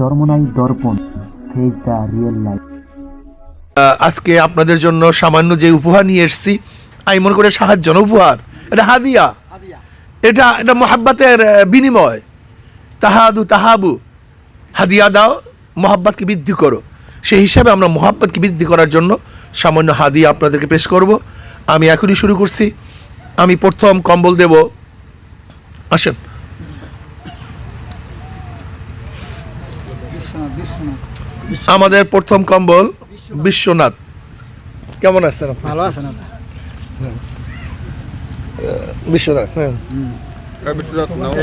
Charmonai Darpan phase the real life আজকে আপনাদের জন্য সামান্য যে উপহার নিয়ে এসেছি আমি মনে করে সাহায্য উপহার। এটা হাদিয়া। এটা এটা মোহাব্বাতের বিনিময়। তাহাদু তাহাবু। হাদিয়া দাও মোহাব্বতকে বৃদ্ধি করো। সেই হিসাবে আমরা মোহাব্বতকে বৃদ্ধি করার জন্য সামান্য হাদিয়া আপনাদেরকে পেশ করব। আমি এখনই শুরু করছি। আমি প্রথম কম্বল দেব। আসেন। আমাদের প্রথম কম্বল বিশ্বনাথ। কেমন আছেন আপনি? ভালো আছেন আপনি? বিশ্বনাথ হ্যাঁ।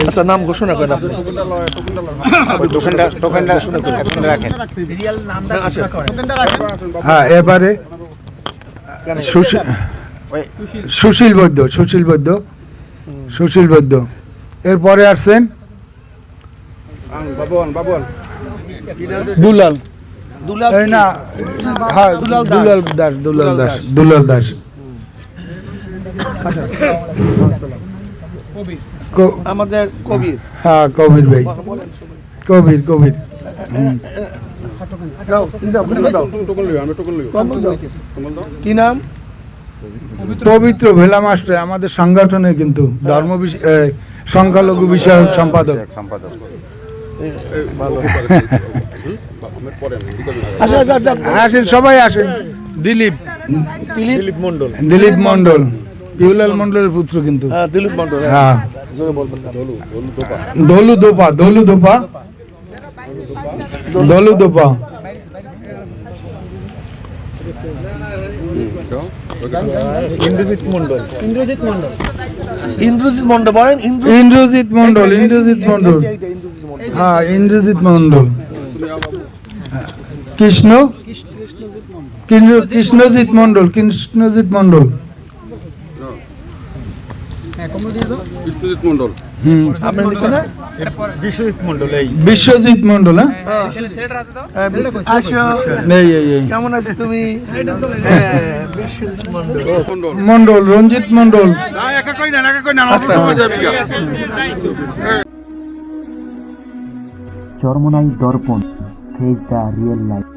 আচ্ছা নাম ঘোষণা করেন আপনি। টোকেনটা রাখেন। হ্যাঁ এবারে সুশীল বৈদ্য সুশীল বৈদ্য। সুশীল বৈদ্য। এরপরে আসছেন বাবুয়ান বাবুয়ান। দুলাল। দুলাল না হ্যাঁ দুলাল দাস। দুলাল দাস দুলাল দাস আমাদের কবির। হ্যাঁ কবির ভাই। কবির কবির। কি নাম? পবিত্র ভেলা মাস্টার আমাদের সংগঠনে কিন্তু ধর্ম সংখ্যালঘু বিষয়ক সম্পাদক। সম্পাদক। আসেন সবাই আসেন। দিলীপ। দিলীপ? মন্ডল দিলীপ মন্ডল পিউলাল মন্ডলের পুত্র কিন্তু। হ্যাঁ দিলীপ মন্ডল হ্যাঁ। হ্যাঁ। দোপা। দলু দোপা দলু দোপা। ইন্দ্রজিৎ মন্ডল বলেন ইন্দ্র ইন্দ্রজিৎ মন্ডল ইন্দ্রজিৎ মন্ডল হ্যাঁ ইন্দ্রজিৎ মন্ডল। কৃষ্ণ? কৃষ্ণ- কৃষ্ণজিৎ মন্ডল কৃষ্ণজিৎ মন্ডল। বিশ্বজিৎ বিশ্বজিৎ হ্যাঁ? বিশ- আসো। এই এই এই। কেমন আছো তুমি? মন্ডল। মন্ডল। রঞ্জিত মন্ডল। চরমনাই দর্পণ ফেজ দ্য রিয়েল লাইফ।